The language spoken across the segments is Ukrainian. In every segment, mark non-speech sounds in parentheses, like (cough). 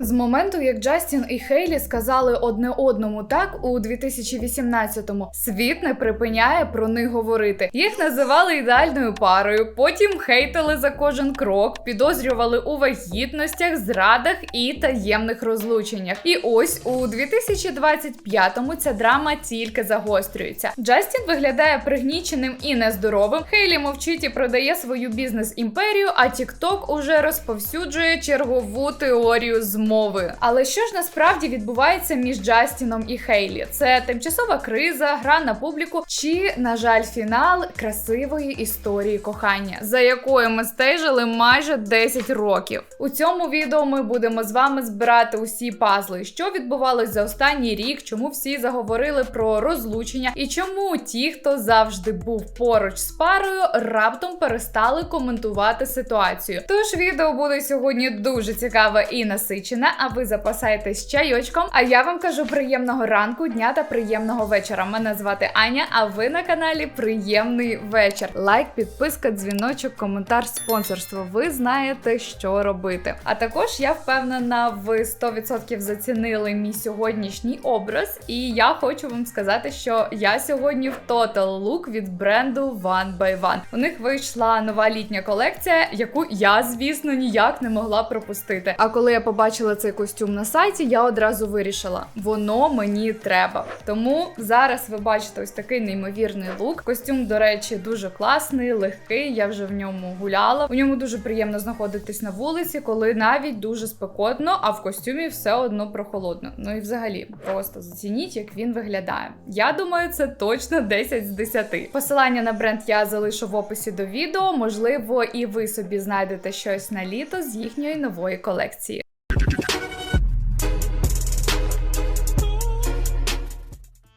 З моменту, як Джастін і Хейлі сказали одне одному так у 2018-му, світ не припиняє про них говорити. Їх називали ідеальною парою, потім хейтили за кожен крок, підозрювали у вагітностях, зрадах і таємних розлученнях. І ось у 2025-му ця драма тільки загострюється. Джастін виглядає пригніченим і нездоровим. Хейлі мовчить і продає свою бізнес-імперію, а TikTok уже розповсюджує чергову теорію змови. Але що ж насправді відбувається між Джастіном і Хейлі? Це тимчасова криза, гра на публіку, чи, на жаль, фінал красивої історії кохання, за якою ми стежили майже 10 років. У цьому відео ми будемо з вами збирати усі пазли, що відбувалось за останній рік, чому всі заговорили про розлучення, і чому ті, хто завжди був поруч з парою, раптом перестали коментувати ситуацію. Тож відео буде сьогодні дуже цікаве і насичене. А ви запасайтесь чайочком. А я вам кажу приємного ранку, дня та приємного вечора. Мене звати Аня. А ви на каналі Приємний вечір. Лайк, підписка, дзвіночок, коментар, спонсорство. Ви знаєте, що робити. А також я впевнена, ви 100% зацінили мій сьогоднішній образ. І я хочу вам сказати, що я сьогодні в Total Look від бренду One by One. У них вийшла нова літня колекція, яку я, звісно, ніяк не могла пропустити. А коли я побачила цей костюм на сайті, я одразу вирішила, воно мені треба. Тому зараз ви бачите ось такий неймовірний лук. Костюм, до речі, дуже класний, легкий. Я вже в ньому гуляла. У ньому дуже приємно знаходитись на вулиці, коли навіть дуже спекотно, а в костюмі все одно прохолодно. Ну і взагалі, просто зацініть, як він виглядає. Я думаю, це точно 10 з 10. Посилання на бренд я залишу в описі до відео. Можливо, і ви собі знайдете щось на літо з їхньої нової колекції.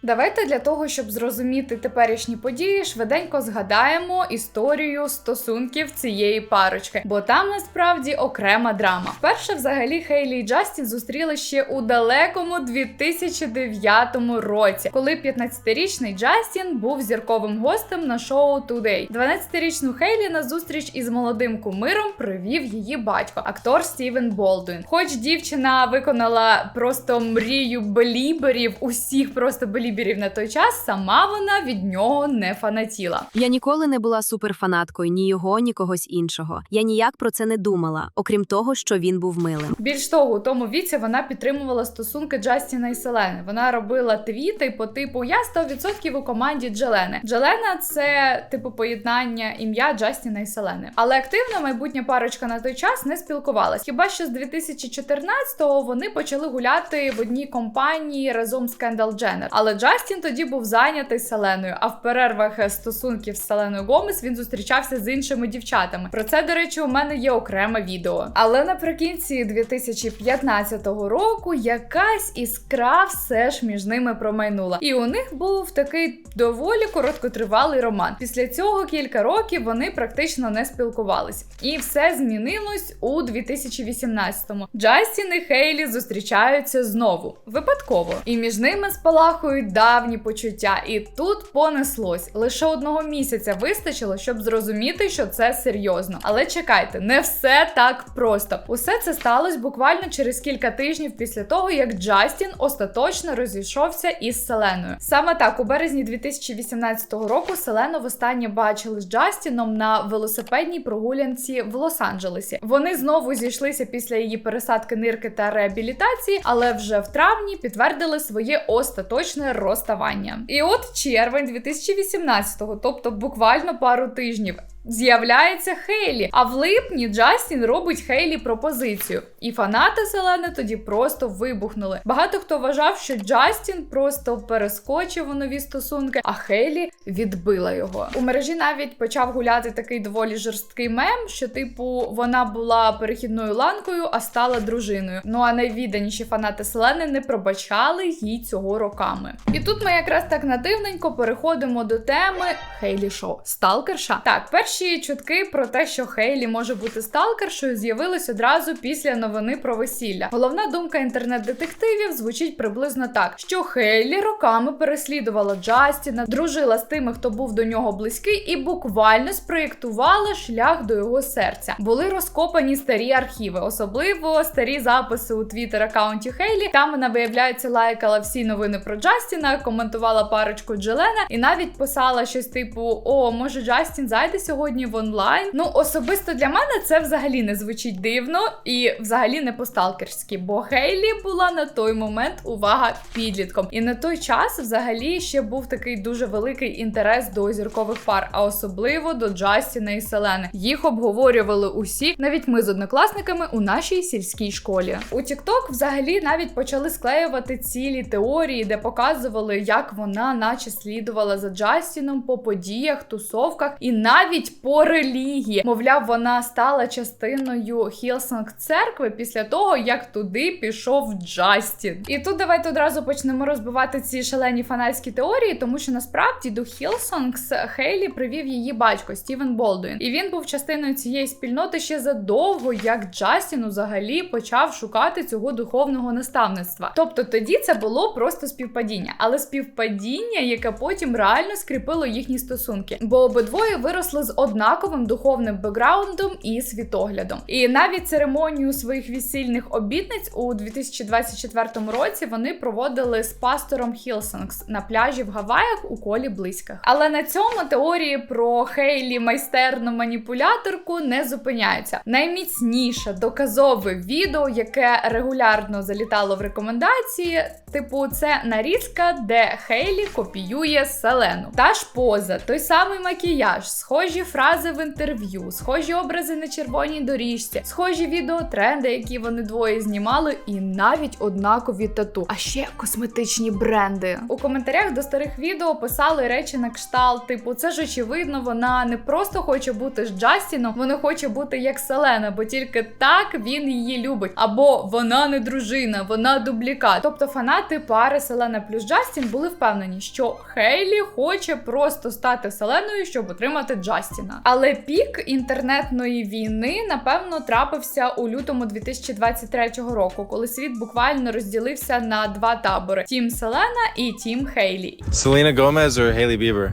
Давайте для того, щоб зрозуміти теперішні події, швиденько згадаємо історію стосунків цієї парочки, бо там насправді окрема драма. Вперше, взагалі, Хейлі і Джастін зустріли ще у далекому 2009 році, коли 15-річний Джастін був зірковим гостем на шоу Today. 12-річну Хейлі на зустріч із молодим кумиром привів її батько, актор Стівен Болдуін. Хоч дівчина виконала просто мрію беліберів, усіх просто беліберів на той час, сама вона від нього не фанатіла. Я ніколи не була суперфанаткою ні його, ні когось іншого. Я ніяк про це не думала, окрім того, що він був милим. Більш того, у тому віці вона підтримувала стосунки Джастіна і Селени. Вона робила твіти по типу Я 100% у команді Джелени. Джелена це типу поєднання ім'я Джастіна і Селени. Але активно майбутня парочка на той час не спілкувалась. Хіба що з 2014-го вони почали гуляти в одній компанії разом з Кендал Дженнер. Але Джастін тоді був зайнятий Селеною, а в перервах стосунків з Селеною Гомес він зустрічався з іншими дівчатами. Про це, до речі, у мене є окреме відео. Але наприкінці 2015 року якась іскра все ж між ними промайнула. І у них був такий доволі короткотривалий роман. Після цього кілька років вони практично не спілкувались. І все змінилось у 2018-му. Джастін і Хейлі зустрічаються знову випадково, і між ними спалахують давні почуття. І тут понеслось лише одного місяця вистачило, щоб зрозуміти, що це серйозно. Але чекайте, не все так просто. Усе це сталося буквально через кілька тижнів після того, як Джастін остаточно розійшовся із Селеною. Саме так, у березні 2018 року Селену востаннє бачили з Джастіном на велосипедній прогулянці в Лос-Анджелесі. Вони знову зійшлися після її пересадки нирки та реабілітації, але вже в травні підтвердили своє остаточне розставання. І от червень 2018-го, тобто буквально пару тижнів. З'являється Хейлі, а в липні Джастін робить Хейлі пропозицію. І фанати Селени тоді просто вибухнули. Багато хто вважав, що Джастін просто перескочив у нові стосунки, а Хейлі відбила його. У мережі навіть почав гуляти такий доволі жорсткий мем, що, типу, вона була перехідною ланкою, а стала дружиною. Ну а найвідданіші фанати Селени не пробачали їй цього роками. І тут ми якраз так нативненько переходимо до теми Хейлі Шоу. Сталкерша. Так, перші Перші чутки про те, що Хейлі може бути сталкершою, з'явились одразу після новини про весілля. Головна думка інтернет-детективів звучить приблизно так: що Хейлі роками переслідувала Джастіна, дружила з тими, хто був до нього близький, і буквально спроєктувала шлях до його серця. Були розкопані старі архіви, особливо старі записи у твіттер аккаунті Хейлі. Там вона виявляється лайкала всі новини про Джастіна, коментувала парочку Джелена і навіть писала щось типу: О, може Джастін зайде сьогодні в онлайн. Ну особисто для мене це взагалі не звучить дивно і взагалі не по-сталкерськи, бо Хейлі була на той момент увага підлітком. І на той час взагалі ще був такий дуже великий інтерес до зіркових пар, а особливо до Джастіна і Селени. Їх обговорювали усі, навіть ми з однокласниками у нашій сільській школі. У TikTok взагалі навіть почали склеювати цілі теорії, де показували, як вона, наче слідувала за Джастіном по подіях, тусовках і навіть по релігії. Мовляв, вона стала частиною Хілсонг церкви після того, як туди пішов Джастін. І тут давайте одразу почнемо розбивати ці шалені фанатські теорії, тому що насправді до Хілсонгс Хейлі привів її батько Стівен Болдуін, і він був частиною цієї спільноти ще задовго, як Джастін взагалі почав шукати цього духовного наставництва. Тобто тоді це було просто співпадіння, але співпадіння, яке потім реально скріпило їхні стосунки, бо обидвоє виросли з однаковим духовним бекграундом і світоглядом. І навіть церемонію своїх весільних обітниць у 2024 році вони проводили з пастором Хілсонгс на пляжі в Гаваях у колі близьких. Але на цьому теорії про Хейлі майстерну маніпуляторку не зупиняються. Найміцніше доказове відео, яке регулярно залітало в рекомендації, типу, це нарізка, де Хейлі копіює Селену. Та ж поза, той самий макіяж, схожі фрази в інтерв'ю, схожі образи на червоній доріжці, схожі відеотренди, які вони двоє знімали, і навіть однакові тату, а ще косметичні бренди. У коментарях до старих відео писали речі на кшталт, типу, це ж очевидно, вона не просто хоче бути з Джастіном, вона хоче бути як Селена, бо тільки так він її любить. Або вона не дружина, вона дублікат. Тобто фанати пари Селена плюс Джастін були впевнені, що Хейлі хоче просто стати Селеною, щоб отримати Джастіна. Але пік інтернетної війни, напевно, трапився у лютому 2023 року, коли світ буквально розділився на два табори: Тім Селена і Тім Хейлі. Selena Gomez or Haley Bieber?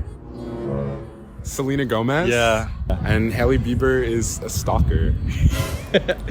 Selena Gomez. Yeah. And Haley Bieber is a stalker. (laughs)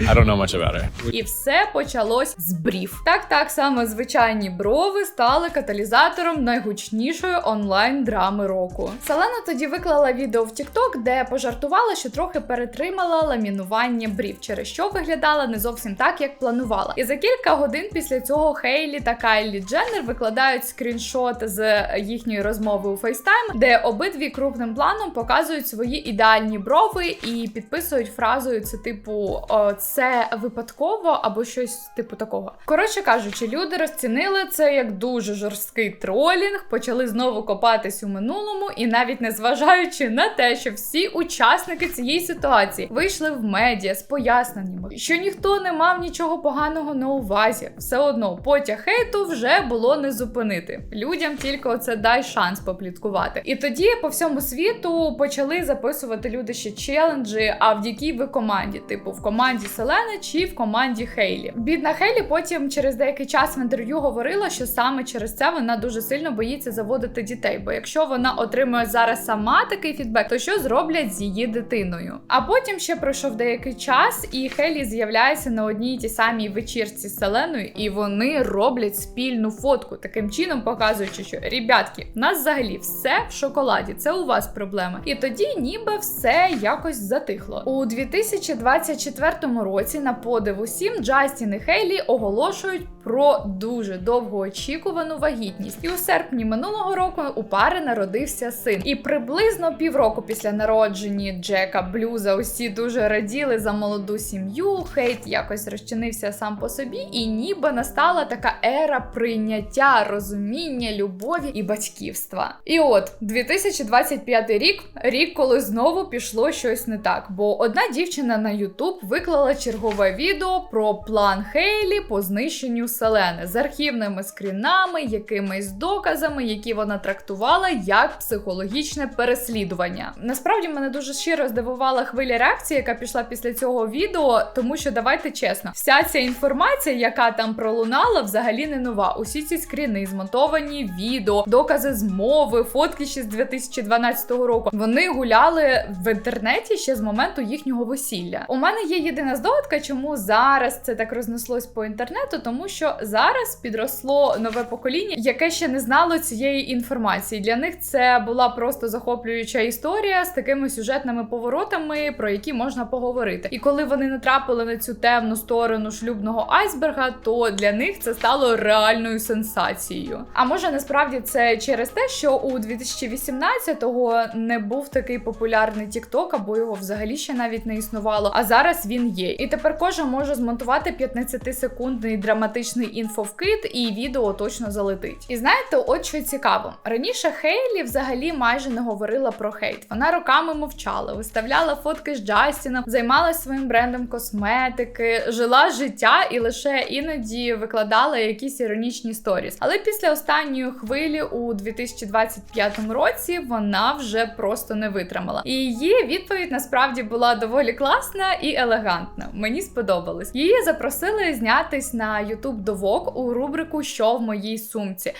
I don't know much about her. І все почалось з брів. Так, так саме звичайні брови стали каталізатором найгучнішої онлайн драми року. Селена тоді виклала відео в TikTok, де пожартувала, що трохи перетримала ламінування брів, через що виглядала не зовсім так, як планувала. І за кілька годин після цього Хейлі та Кайлі Дженнер викладають скріншот з їхньої розмови у FaceTime, де обидві крупним планом показують свої ідеальні брови і підписують фразою це типу о, це випадково або щось типу такого. Коротше кажучи, люди розцінили це як дуже жорсткий тролінг, почали знову копатись у минулому, і навіть не зважаючи на те, що всі учасники цієї ситуації вийшли в медіа з поясненнями, що ніхто не мав нічого поганого на увазі, все одно потяг хейту вже було не зупинити. Людям тільки оце дай шанс попліткувати. І тоді по всьому світу почали записувати люди ще челенджі. А в якій ви команді? Типу в команді Селени чи в команді Хейлі? Бідна Хейлі потім через деякий час в інтерв'ю говорила, що саме через це вона дуже сильно боїться заводити дітей. Бо якщо вона отримує зараз сама такий фідбек, то що зроблять з її дитиною? А потім ще пройшов деякий час, і Хейлі з'являється на одній тій самій вечірці з Селеною, і вони роблять спільну фотку, таким чином показуючи, що ребятки, в нас взагалі все в шоколаді. Це у вас проблема. І тоді ніби все якось затихло. У 2024 році на подив усім Джастін і Хейлі оголошують про дуже довгоочікувану вагітність. І у серпні минулого року у пари народився син. І приблизно півроку після народження Джека Блюза усі дуже раділи за молоду сім'ю. Хейт якось розчинився сам по собі, і ніби настала така ера прийняття, розуміння, любові і батьківства. І от 2025 рік рік, коли знову пішло щось не так. Бо одна дівчина на Ютуб виклала чергове відео про план Хейлі по знищенню Селени з архівними скрінами, якимись доказами, які вона трактувала як психологічне переслідування. Насправді мене дуже щиро здивувала хвиля реакції, яка пішла після цього відео, тому що давайте чесно, вся ця інформація, яка там пролунала, взагалі не нова. Усі ці скріни, змонтовані відео, докази змови, фотки ще з 2012 року. Вони гуляли в інтернеті ще з моменту їхнього весілля. У мене є єдина здогадка, чому зараз це так рознеслось по інтернету, тому що зараз підросло нове покоління, яке ще не знало цієї інформації. Для них це була просто захоплююча історія з такими сюжетними поворотами, про які можна поговорити. І коли вони натрапили на цю темну сторону шлюбного айсберга, то для них це стало реальною сенсацією. А може насправді це через те, що у 2018-го не був такий популярний TikTok, або його взагалі ще навіть не існувало. А зараз він є. І тепер кожен може змонтувати 15-секундний драматичний інфовкит, і відео точно залетить. І знаєте, от що цікаво. Раніше Хейлі взагалі майже не говорила про хейт. Вона роками мовчала, виставляла фотки з Джастіном, займалася своїм брендом косметики, жила життя і лише іноді викладала якісь іронічні сторіс. Але після останньої хвилі у 2025 році вона вже просто не витримала. І її відповідь насправді була доволі класна і елегантна. Мені сподобалось. Її запросили знятись на YouTube довок у рубрику Що в моїй сумці.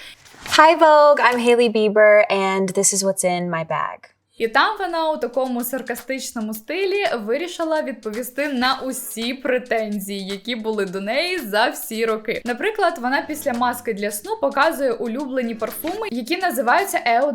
Hi Vogue, I'm Hailey Bieber, and this is what's in my bag. І там вона у такому саркастичному стилі вирішила відповісти на усі претензії, які були до неї за всі роки. Наприклад, вона після маски для сну показує улюблені парфуми, які називаються Ео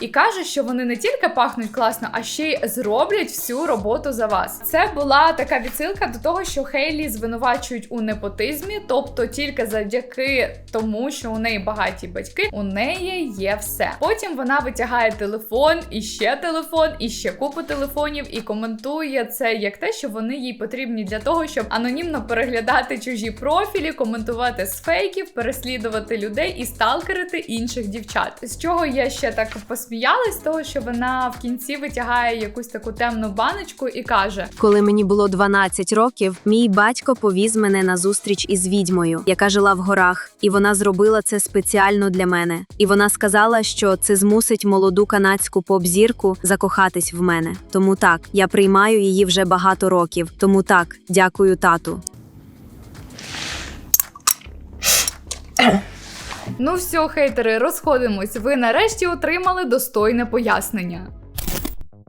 і каже, що вони не тільки пахнуть класно, а ще й зроблять всю роботу за вас. Це була така відсилка до того, що Хейлі звинувачують у непотизмі, тобто тільки завдяки тому, що у неї багаті батьки, у неї є все. Потім вона витягає телефон і ще телефон, і ще купу телефонів, і коментує це як те, що вони їй потрібні для того, щоб анонімно переглядати чужі профілі, коментувати з фейків, переслідувати людей і сталкерити інших дівчат. З чого я ще так посміялась, того, що вона в кінці витягає якусь таку темну баночку і каже: Коли мені було 12 років, мій батько повіз мене на зустріч із відьмою, яка жила в горах, і вона зробила це спеціально для мене. І вона сказала, що це змусить молоду канадську поп-зірку закохатись в мене. Тому так, я приймаю її вже багато років. Тому так, дякую тату. Ну все, хейтери, розходимось. Ви нарешті отримали достойне пояснення.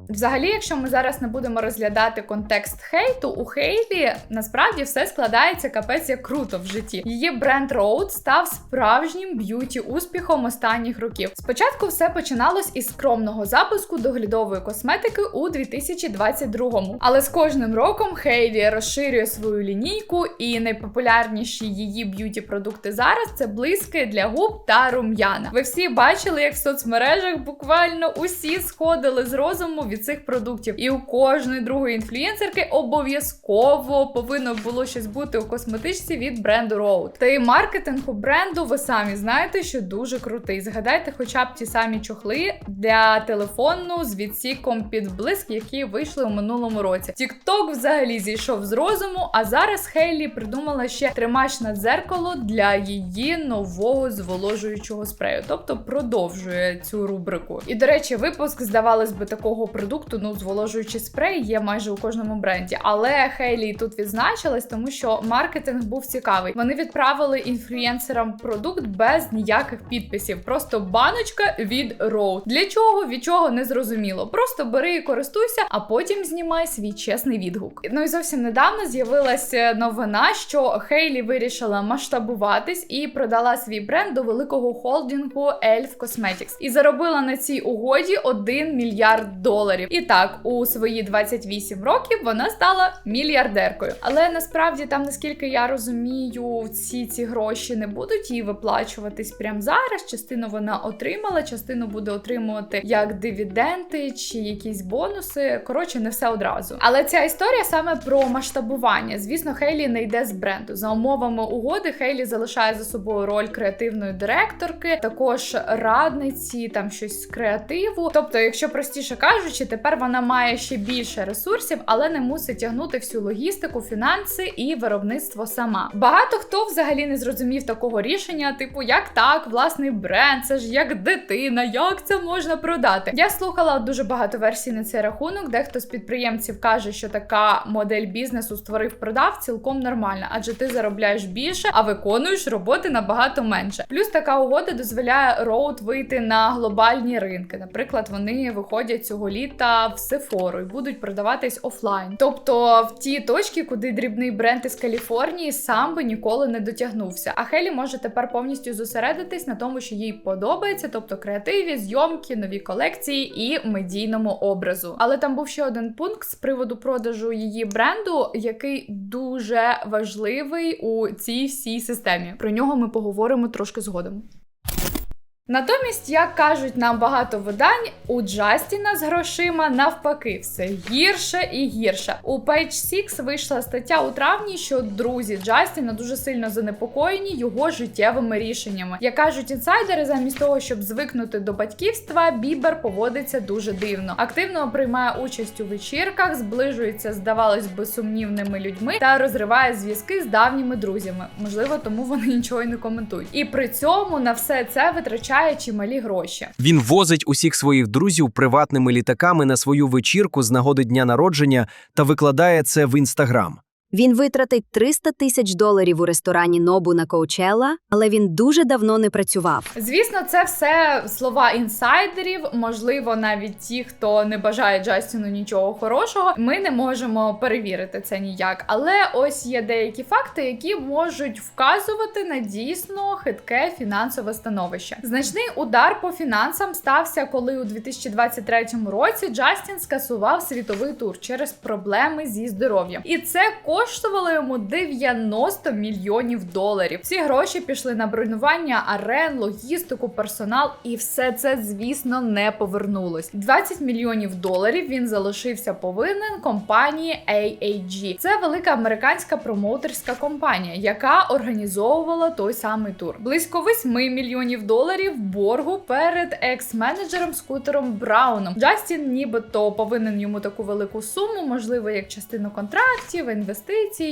Взагалі, якщо ми зараз не будемо розглядати контекст хейту, у Хейлі насправді все складається капець як круто в житті. Її бренд Road став справжнім б'юті успіхом останніх років. Спочатку все починалось із скромного запуску доглядової косметики у 2022-му. Але з кожним роком Хейлі розширює свою лінійку, і найпопулярніші її б'юті продукти зараз це блиски для губ та рум'яна. Ви всі бачили, як в соцмережах буквально усі сходили з розуму від цих продуктів. І у кожної другої інфлюєнсерки обов'язково повинно було щось бути у косметичці від бренду Road. Та і маркетинг у бренду, ви самі знаєте, що дуже крутий. Згадайте, хоча б ті самі чохли для телефону з відсіком під блиск, які вийшли у минулому році. TikTok взагалі зійшов з розуму, а зараз Хейлі придумала ще тримач на дзеркало для її нового зволожуючого спрею, тобто продовжує цю рубрику. І до речі, випуск здавалось би такого продукту, ну зволожуючий спрей є майже у кожному бренді. Але Хейлі тут відзначилась, тому що маркетинг був цікавий. Вони відправили інфлюєнсерам продукт без ніяких підписів. Просто баночка від Road. Для чого від чого не зрозуміло. Просто бери і користуйся, а потім знімай свій чесний відгук. Ну і зовсім недавно з'явилася новина, що Хейлі вирішила масштабуватись і продала свій бренд до великого холдингу Elf Cosmetics. І заробила на цій угоді 1 мільярд доларів. І так, у свої 28 років вона стала мільярдеркою. Але насправді там, наскільки я розумію, ці ці гроші не будуть їй виплачуватись прямо зараз. Частину вона отримала, частину буде отримувати як дивіденти чи якісь бонуси. Коротше, не все одразу. Але ця історія саме про масштабування. Звісно, Хейлі не йде з бренду. За умовами угоди Хейлі залишає за собою роль креативної директорки, також радниці, там щось з креативу. Тобто, якщо простіше кажучи, тепер вона має ще більше ресурсів, але не мусить тягнути всю логістику, фінанси і виробництво сама. Багато хто взагалі не зрозумів такого рішення, типу, як так, власний бренд, це ж як дитина, як це можна продати. Я слухала дуже багато версій на цей рахунок. Дехто з підприємців каже, що така модель бізнесу створив продав цілком нормальна, адже ти заробляєш більше, а виконуєш роботи набагато менше. Плюс така угода дозволяє Роуд вийти на глобальні ринки. Наприклад, вони виходять цього літа в Sephora і будуть продаватись офлайн. Тобто в ті точки, куди дрібний бренд із Каліфорнії сам би ніколи не дотягнувся. А Хелі може тепер повністю зосередитись на тому, що їй подобається, тобто креативі, зйомки, нові колекції і медійному образу. Але там був ще один пункт з приводу продажу її бренду, який дуже важливий у цій всій системі. Про нього ми поговоримо трошки згодом. Натомість, як кажуть нам багато видань, у Джастіна з грошима навпаки все гірше і гірше. У Page 6 вийшла стаття у травні, що друзі Джастіна дуже сильно занепокоєні його життєвими рішеннями. Як кажуть інсайдери, замість того, щоб звикнути до батьківства, Бібер поводиться дуже дивно. Активно приймає участь у вечірках, зближується, здавалось би, сумнівними людьми та розриває зв'язки з давніми друзями. Можливо, тому вони нічого й не коментують. І при цьому на все це витрачає чималі гроші. Він возить усіх своїх друзів приватними літаками на свою вечірку з нагоди дня народження та викладає це в інстаграм. Він витратить 300 тисяч доларів у ресторані Нобу на Коучелла, але він дуже давно не працював. Звісно, це все слова інсайдерів. Можливо, навіть ті, хто не бажає Джастіну нічого хорошого. Ми не можемо перевірити це ніяк. Але ось є деякі факти, які можуть вказувати на дійсно хитке фінансове становище. Значний удар по фінансам стався, коли у 2023 році Джастін скасував світовий тур через проблеми зі здоров'ям, і це коштувало йому 90 мільйонів доларів. Ці гроші пішли на бронювання арен, логістику, персонал, і все це, звісно, не повернулось. 20 мільйонів доларів він залишився повинен компанії AAG. Це велика американська промоутерська компанія, яка організовувала той самий тур. Близько 8 мільйонів доларів боргу перед екс-менеджером скутером Брауном. Джастін, нібито повинен йому таку велику суму, можливо, як частину контрактів, інвестицій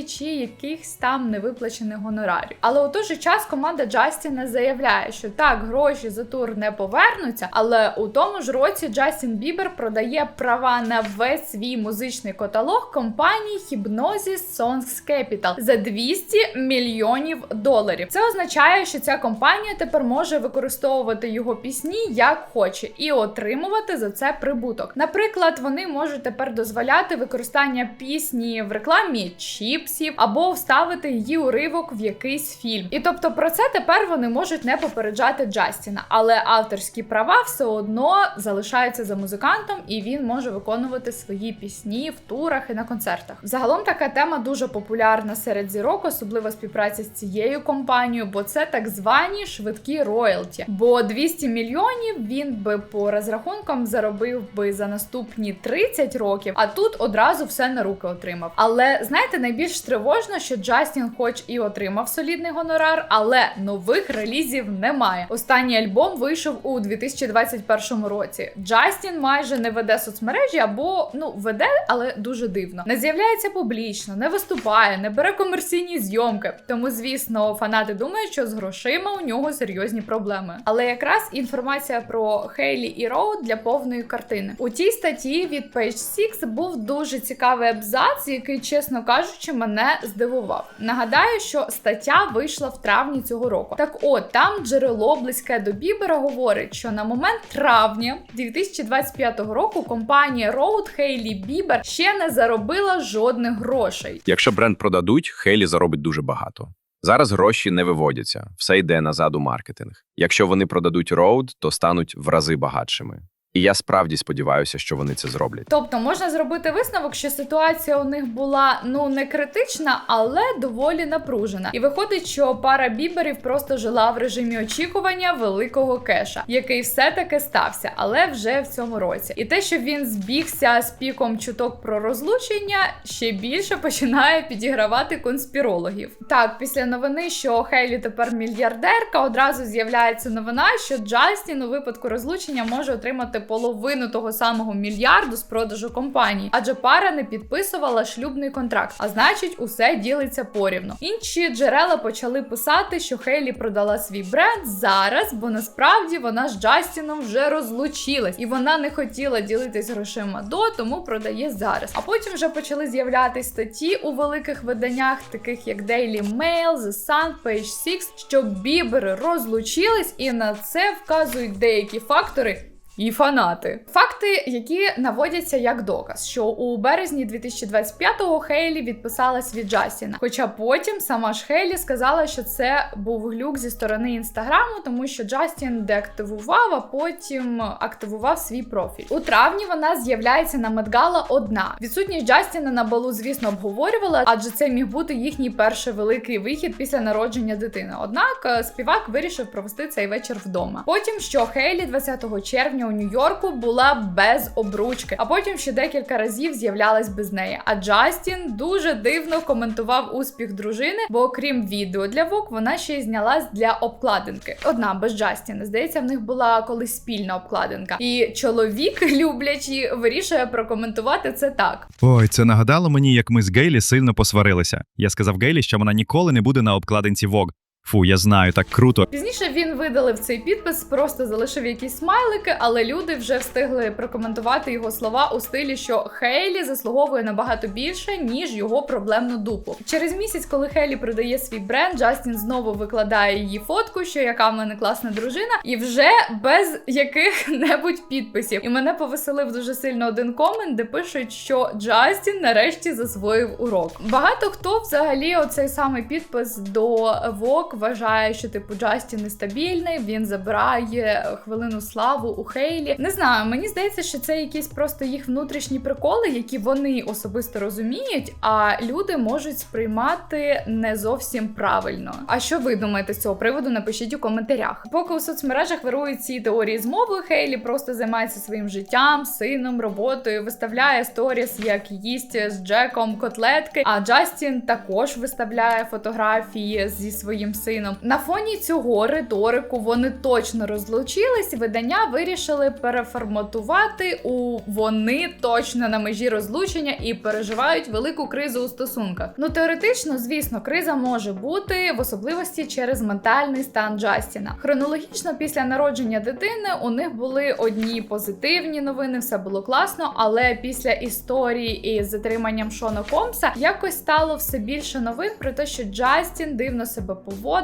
чи якихось там невиплачених гонорарів. Але у той же час команда Джастіна заявляє, що так, гроші за тур не повернуться, але у тому ж році Джастін Бібер продає права на весь свій музичний каталог компанії Hypnosis Songs Capital за 200 мільйонів доларів. Це означає, що ця компанія тепер може використовувати його пісні як хоче і отримувати за це прибуток. Наприклад, вони можуть тепер дозволяти використання пісні в рекламі чіпсів або вставити її уривок в якийсь фільм. І тобто про це тепер вони можуть не попереджати Джастіна, але авторські права все одно залишаються за музикантом, і він може виконувати свої пісні в турах і на концертах. Загалом така тема дуже популярна серед зірок, особливо співпраця з цією компанією, бо це так звані швидкі роялті. Бо 200 мільйонів він би по розрахункам заробив би за наступні 30 років, а тут одразу все на руки отримав. Але знаєте, найбільш тривожно, що Джастін, хоч і отримав солідний гонорар, але нових релізів немає. Останній альбом вийшов у 2021 році. Джастін майже не веде соцмережі або ну веде, але дуже дивно. Не з'являється публічно, не виступає, не бере комерційні зйомки. Тому, звісно, фанати думають, що з грошима у нього серйозні проблеми. Але якраз інформація про Хейлі і Роуд для повної картини. У тій статті від Page 6 був дуже цікавий абзац, який, чесно кажучи, мене здивував. Нагадаю, що стаття вийшла в травні цього року. Так от там джерело близьке до Бібера говорить, що на момент травня 2025 року компанія Road Hailey Bieber ще не заробила жодних грошей. Якщо бренд продадуть, Хейлі заробить дуже багато. Зараз гроші не виводяться, все йде назад у маркетинг. Якщо вони продадуть роуд, то стануть в рази багатшими. І я справді сподіваюся, що вони це зроблять. Тобто можна зробити висновок, що ситуація у них була ну не критична, але доволі напружена. І виходить, що пара біберів просто жила в режимі очікування великого кеша, який все-таки стався, але вже в цьому році. І те, що він збігся з піком чуток про розлучення, ще більше починає підігравати конспірологів. Так, після новини, що Хейлі тепер мільярдерка, одразу з'являється новина, що Джастін у випадку розлучення може отримати половину того самого мільярду з продажу компанії, адже пара не підписувала шлюбний контракт, а значить, усе ділиться порівну. Інші джерела почали писати, що Хейлі продала свій бренд зараз, бо насправді вона з Джастіном вже розлучилась, і вона не хотіла ділитись грошима до, тому продає зараз. А потім вже почали з'являтись статті у великих виданнях, таких як Daily Mail, The Sun, Page 6, що бібери розлучились, і на це вказують деякі фактори. І фанати. Факти, які наводяться як доказ, що у березні 2025-го Хейлі відписалась від Джастіна. Хоча потім сама ж Хейлі сказала, що це був глюк зі сторони інстаграму, тому що Джастін деактивував, а потім активував свій профіль. У травні вона з'являється на Медгала одна. Відсутність Джастіна на балу, звісно, обговорювала, адже це міг бути їхній перший великий вихід після народження дитини. Однак е, співак вирішив провести цей вечір вдома. Потім, що Хейлі 20 червня у Нью-Йорку була без обручки, а потім ще декілька разів з'являлась без неї. А Джастін дуже дивно коментував успіх дружини, бо окрім відео для Vogue, вона ще й знялась для обкладинки. Одна без Джастіна. Здається, в них була колись спільна обкладинка. І чоловік, (laughs) люблячий, вирішує прокоментувати це так. Ой, це нагадало мені, як ми з Гейлі сильно посварилися. Я сказав Гейлі, що вона ніколи не буде на обкладинці Vogue. Фу, я знаю, так круто. Пізніше він видалив цей підпис, просто залишив якісь смайлики, але люди вже встигли прокоментувати його слова у стилі, що Хейлі заслуговує набагато більше, ніж його проблемну дупу. Через місяць, коли Хейлі продає свій бренд, Джастін знову викладає її фотку, що яка в мене класна дружина, і вже без яких-небудь підписів. І мене повеселив дуже сильно один комент, де пишуть, що Джастін нарешті засвоїв урок. Багато хто взагалі оцей самий підпис до Vogue вважає, що типу Джастін нестабільний, він забирає хвилину славу у Хейлі. Не знаю, мені здається, що це якісь просто їх внутрішні приколи, які вони особисто розуміють, а люди можуть сприймати не зовсім правильно. А що ви думаєте з цього приводу? Напишіть у коментарях. Поки у соцмережах вирують ці теорії змови, Хейлі просто займається своїм життям, сином, роботою, виставляє сторіс, як їсть з Джеком котлетки. А Джастін також виставляє фотографії зі своїм сином. На фоні цього риторику вони точно розлучились. Видання вирішили переформатувати у вони точно на межі розлучення і переживають велику кризу у стосунках. Ну теоретично, звісно, криза може бути в особливості через ментальний стан Джастіна. Хронологічно після народження дитини у них були одні позитивні новини, все було класно. Але після історії із затриманням Шона Комса якось стало все більше новин про те, що Джастін дивно себе поводить.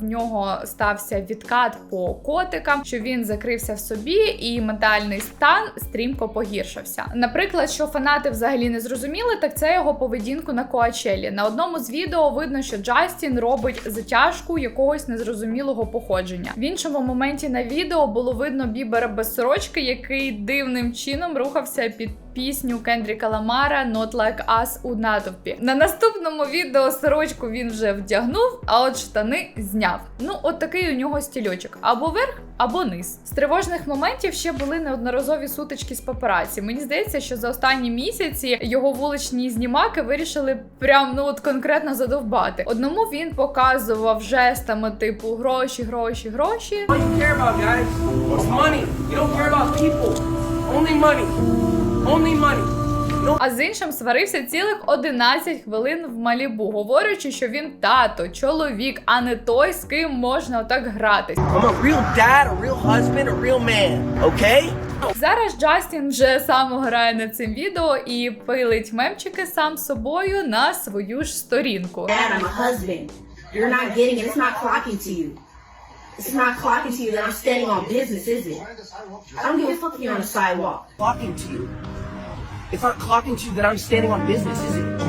В нього стався відкат по котикам, що він закрився в собі, і ментальний стан стрімко погіршився. Наприклад, що фанати взагалі не зрозуміли, так це його поведінку на Коачелі. На одному з відео видно, що Джастін робить затяжку якогось незрозумілого походження. В іншому моменті на відео було видно Бібера без сорочки, який дивним чином рухався під пісню Кендріка Ламара «Not Like Us» у натовпі. На наступному відео сорочку він вже вдягнув, а от штани зняв. Ну, от такий у нього стільочок: або верх, або низ. З тривожних моментів ще були неодноразові сутички з папараці. Мені здається, що за останні місяці його вуличні знімаки вирішили прям ну от конкретно задовбати. Одному він показував жестами типу гроші, гроші, гроші. Money. You don't care about people. Only money. Only money. А з іншим сварився цілих 11 хвилин в Малібу, говорячи, що він тато, чоловік, а не той, з ким можна отак гратись. I'm a real dad, a real husband, a real man. Okay? Зараз Джастін вже сам грає над цим відео і пилить мемчики сам собою на свою ж сторінку. Dad, I'm a husband. You're not getting it. It's not clocking to you. It's not clocking to you that I'm standing on business, is it? I don't give a fuck if you're on the sidewalk. Clocking to you. It's not clocking to you that I'm standing on business, is it?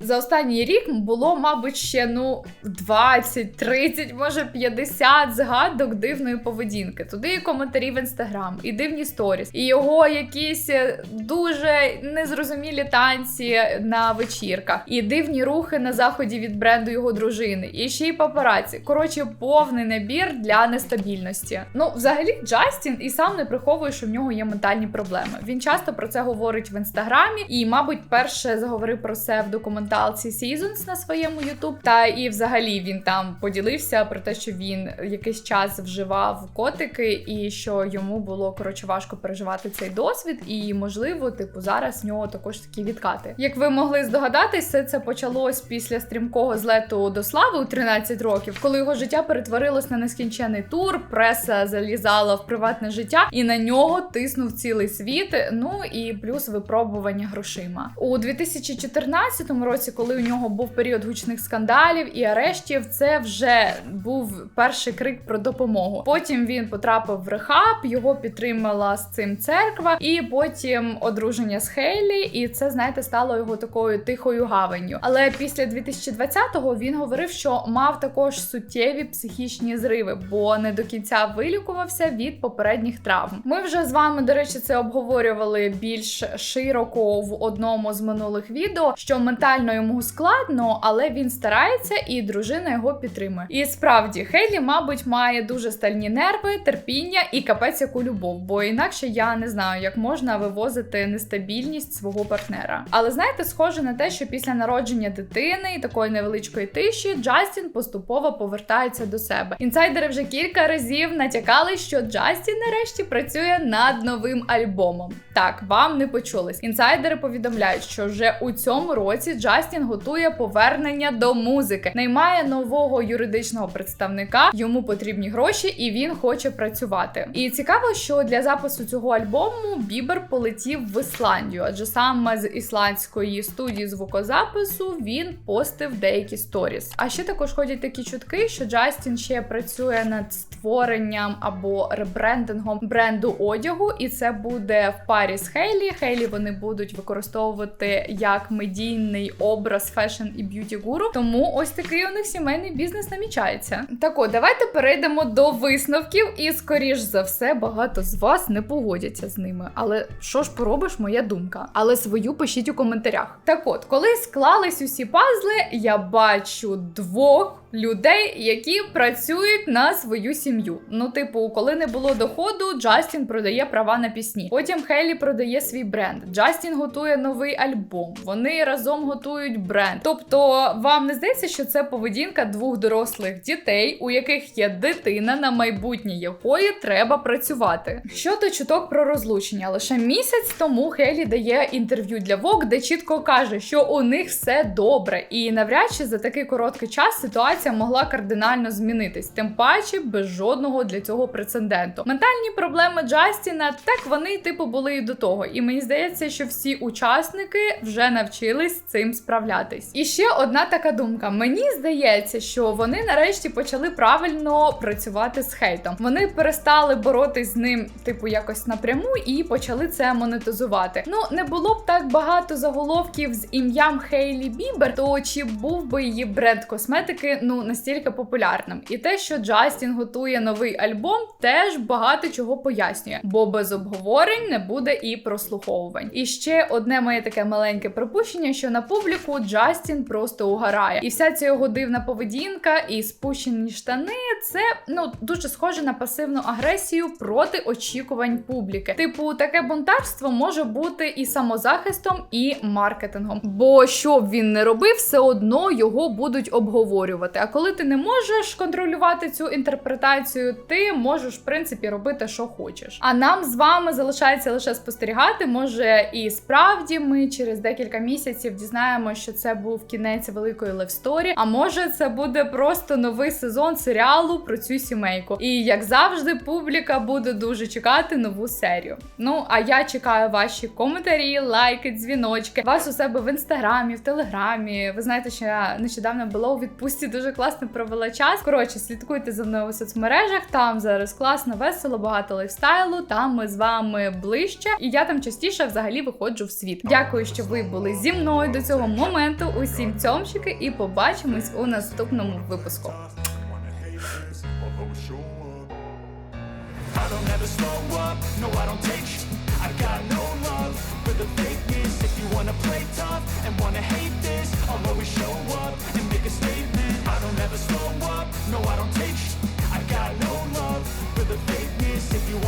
За останній рік було, мабуть, ще ну 20, 30, може 50 згадок дивної поведінки. Туди і коментарі в інстаграм, і дивні сторіс, і його якісь е, дуже незрозумілі танці на вечірках, і дивні рухи на заході від бренду його дружини, і ще й папараці. Коротше, повний набір для нестабільності. Ну, взагалі, Джастін і сам не приховує, що в нього є ментальні проблеми. Він часто про це говорить в інстаграмі, і, мабуть, перше заговорив про це в документарі серіал Seasons на своєму YouTube. Та і взагалі він там поділився про те, що він якийсь час вживав котики, і що йому було коротше важко переживати цей досвід. І можливо, типу, зараз в нього також такі відкати. Як ви могли здогадатись, все це почалось після стрімкого злету до слави у 13 років, коли його життя перетворилось на нескінчений тур. Преса залізала в приватне життя, і на нього тиснув цілий світ. Ну і плюс випробування грошима у 2014 році, коли у нього був період гучних скандалів і арештів, це вже був перший крик про допомогу. Потім він потрапив в рехаб, його підтримала з цим церква, і потім одруження з Хейлі, і це знаєте стало його такою тихою гаванню. Але після 2020-го він говорив, що мав також суттєві психічні зриви, бо не до кінця вилікувався від попередніх травм. Ми вже з вами, до речі, це обговорювали більш широко в одному з минулих відео, що ментально йому складно, але він старається і дружина його підтримує. І справді, Хейлі, мабуть, має дуже стальні нерви, терпіння і капець яку любов, бо інакше я не знаю, як можна вивозити нестабільність свого партнера. Але знаєте, схоже на те, що після народження дитини і такої невеличкої тиші Джастін поступово повертається до себе. Інсайдери вже кілька разів натякали, що Джастін нарешті працює над новим альбомом. Так, вам не почулись. Інсайдери повідомляють, що вже у цьому році Джастін готує повернення до музики, наймає нового юридичного представника. Йому потрібні гроші, і він хоче працювати. І цікаво, що для запису цього альбому Бібер полетів в Ісландію, адже саме з ісландської студії звукозапису він постив деякі сторіс. А ще також ходять такі чутки, що Джастін ще працює над створенням або ребрендингом бренду одягу, і це буде в парі з Хейлі. Хейлі вони будуть використовувати як медійний образ фешн і б'юті гуру. Тому ось такий у них сімейний бізнес намічається. Так от, давайте перейдемо до висновків, і скоріш за все, багато з вас не погодяться з ними. Але що ж поробиш, моя думка. Але свою пишіть у коментарях. Так от, коли склались усі пазли, я бачу двох. Людей, які працюють на свою сім'ю. Ну, типу, коли не було доходу, Джастін продає права на пісні. Потім Хейлі продає свій бренд. Джастін готує новий альбом. Вони разом готують бренд. Тобто, вам не здається, що це поведінка двох дорослих дітей, у яких є дитина, на майбутнє якої треба працювати. Щодо чуток про розлучення, лише місяць тому Хейлі дає інтерв'ю для Vogue, де чітко каже, що у них все добре, і навряд чи за такий короткий час ситуація могла кардинально змінитись, тим паче без жодного для цього прецеденту. Ментальні проблеми Джастіна так вони типу були і до того. І мені здається, що всі учасники вже навчились цим справлятись. І ще одна така думка: мені здається, що вони нарешті почали правильно працювати з хейтом. Вони перестали боротись з ним, типу, якось напряму, і почали це монетизувати. Ну не було б так багато заголовків з ім'ям Хейлі Бібер, то чи був би її бренд косметики ну настільки популярним? І те, що Джастін готує новий альбом, теж багато чого пояснює, бо без обговорень не буде і прослуховувань. І ще одне моє таке маленьке припущення, що на публіку Джастін просто угорає, і вся ця його дивна поведінка і спущені штани це ну дуже схоже на пасивну агресію проти очікувань публіки. Типу, таке бунтарство може бути і самозахистом, і маркетингом. Бо що б він не робив, все одно його будуть обговорювати. А коли ти не можеш контролювати цю інтерпретацію, ти можеш в принципі робити, що хочеш. А нам з вами залишається лише спостерігати. Може, і справді ми через декілька місяців дізнаємося, що це був кінець великої левсторі. А може, це буде просто новий сезон серіалу про цю сімейку. І як завжди, публіка буде дуже чекати нову серію. Ну а я чекаю ваші коментарі, лайки, дзвіночки. Вас у себе в інстаграмі, в телеграмі. Ви знаєте, що я нещодавно була у відпустці, дуже класно провела час. Коротше, слідкуйте за мною у соцмережах. Там зараз класно, весело, багато лайфстайлу. Там ми з вами ближче, і я там частіше взагалі виходжу в світ. Дякую, що ви були зі мною до цього моменту. Усім цьомчики, і побачимось у наступному випуску.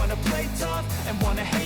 Wanna play tough and wanna hate